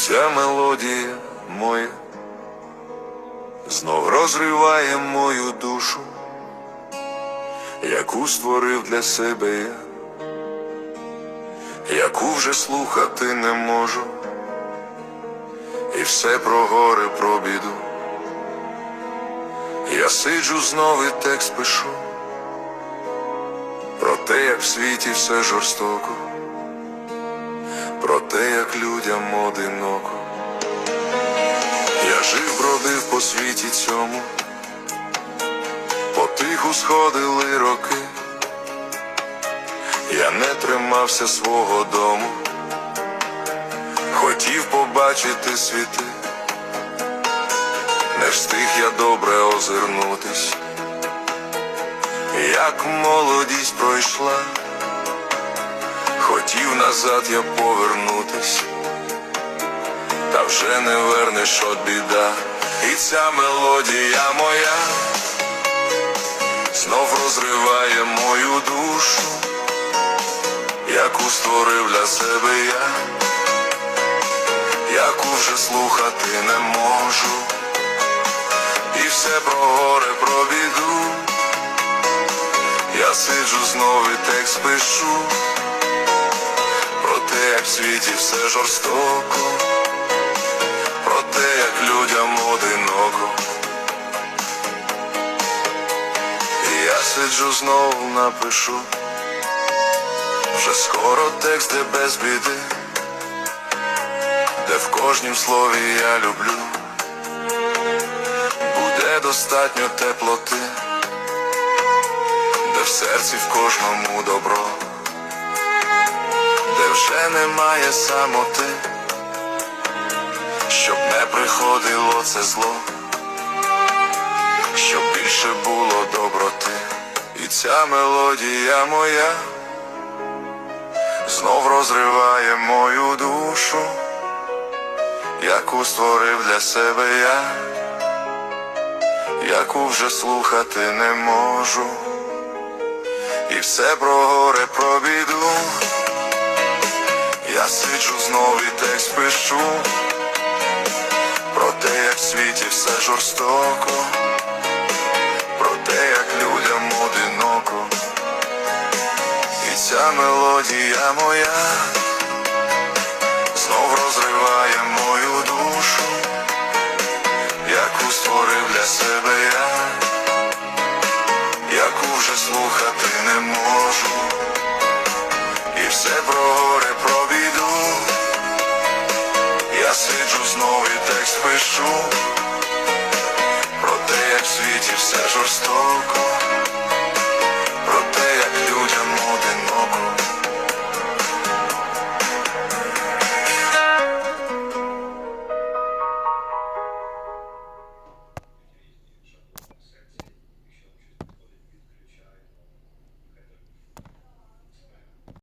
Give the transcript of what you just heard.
ця мелодія моя. Знов розриває мою душу, яку створив для себе я, яку вже слухати не можу, і все про горе, про біду. Я сиджу знов і текст пишу. Про те, як в світі все жорстоко, як людям одиноко. Я жив, бродив по світі цьому, потиху сходили роки, я не тримався свого дому, хотів побачити світи, не встиг я добре озирнутись, як молодість пройшла, хотів назад я повернутись та вже не вернеш от біда, і ця мелодія моя знов розриває мою душу, яку створив для себе я, яку вже слухати не можу, і все про горе, про біду. Я сиджу знов і текст пишу світі все жорстоко. Про те, як людям одиноко. І я сиджу знову напишу, вже скоро текст, де без біди, де в кожнім слові я люблю, буде достатньо теплоти, де в серці в кожному добро, вже немає самоти щоб не приходило це зло, щоб більше було доброти, і ця мелодія моя знов розриває мою душу, яку створив для себе я, яку вже слухати не можу, і все про горе, про біду. Я сиджу знов і текст пишу про те, як в світі все жорстоко, про те, як людям одиноко, і ця мелодія моя знов розриває мою душу, яку створив для себе я, яку вже слухати не можу, і все про горе, пишу про те, як в світі все жорстоко,